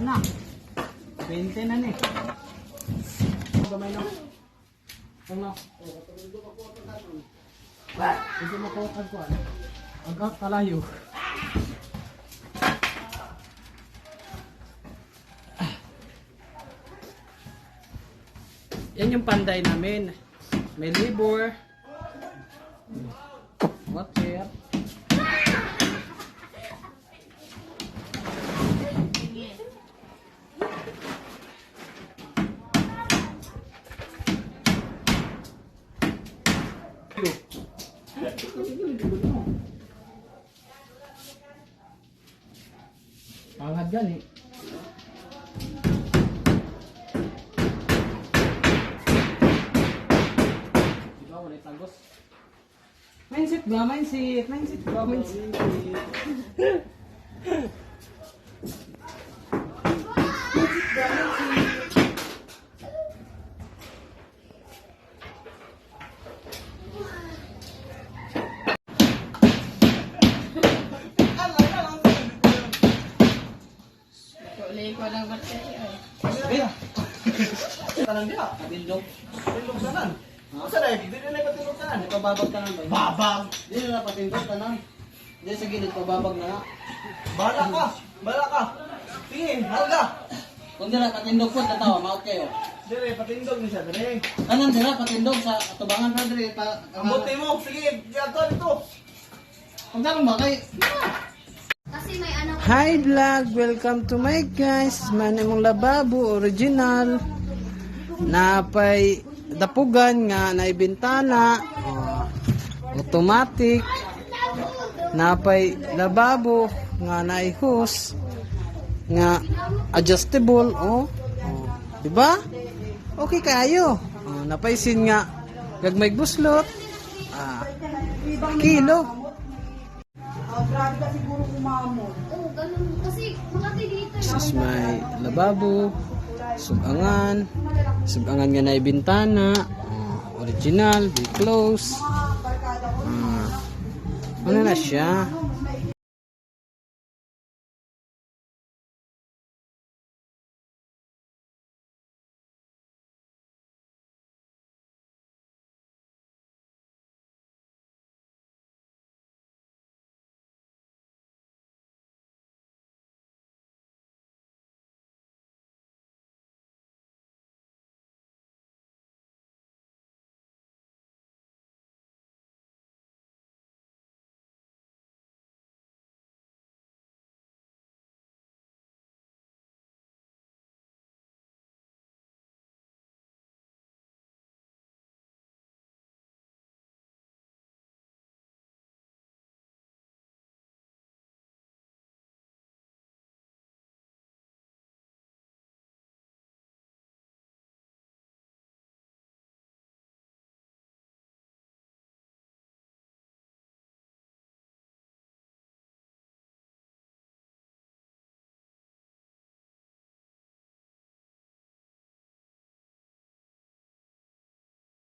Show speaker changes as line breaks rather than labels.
20 na ni. Gamay no. Ano? Hindi mo ko ko ano. Agak kalayo. Yan yung panday namin. May libor. Water. Pangad yan eh. Diba, wala yung tagos. Mindset ba? Mindset. Mindset ba? Mindset.
Uli ko lang ba't kayo ay.
Tanang dia, tindog. Tindog tanan. Asa na, di na patindog tanan. Pababag tanan ba? Babag. Di na patindog tanan. Di sa gilid pababag na. Bala ka. Bala ka. Sige, halga. Kung dira patindog po tatawa, maot kayo.
Dire, patindog ni siya, dire.
Tanan dira patindog sa atubangan dire pa.
Ang buti mo, sige, yato dito.
Kung tanong ba
ano
Hi vlog, welcome to my guys. Manimong lababo original. Napay dapugan nga na ibintana. Oh, automatic. Napay lababo nga na hose nga adjustable oh. oh. Di ba? Okay kayo. Oh, napaisin nga gagmay buslot. Ah, kilo.
Oo, ganun. Kasi makati dito.
This is my lababo, subangan, subangan nga na ibintana, oh, original, be close. Ah, ano na siya?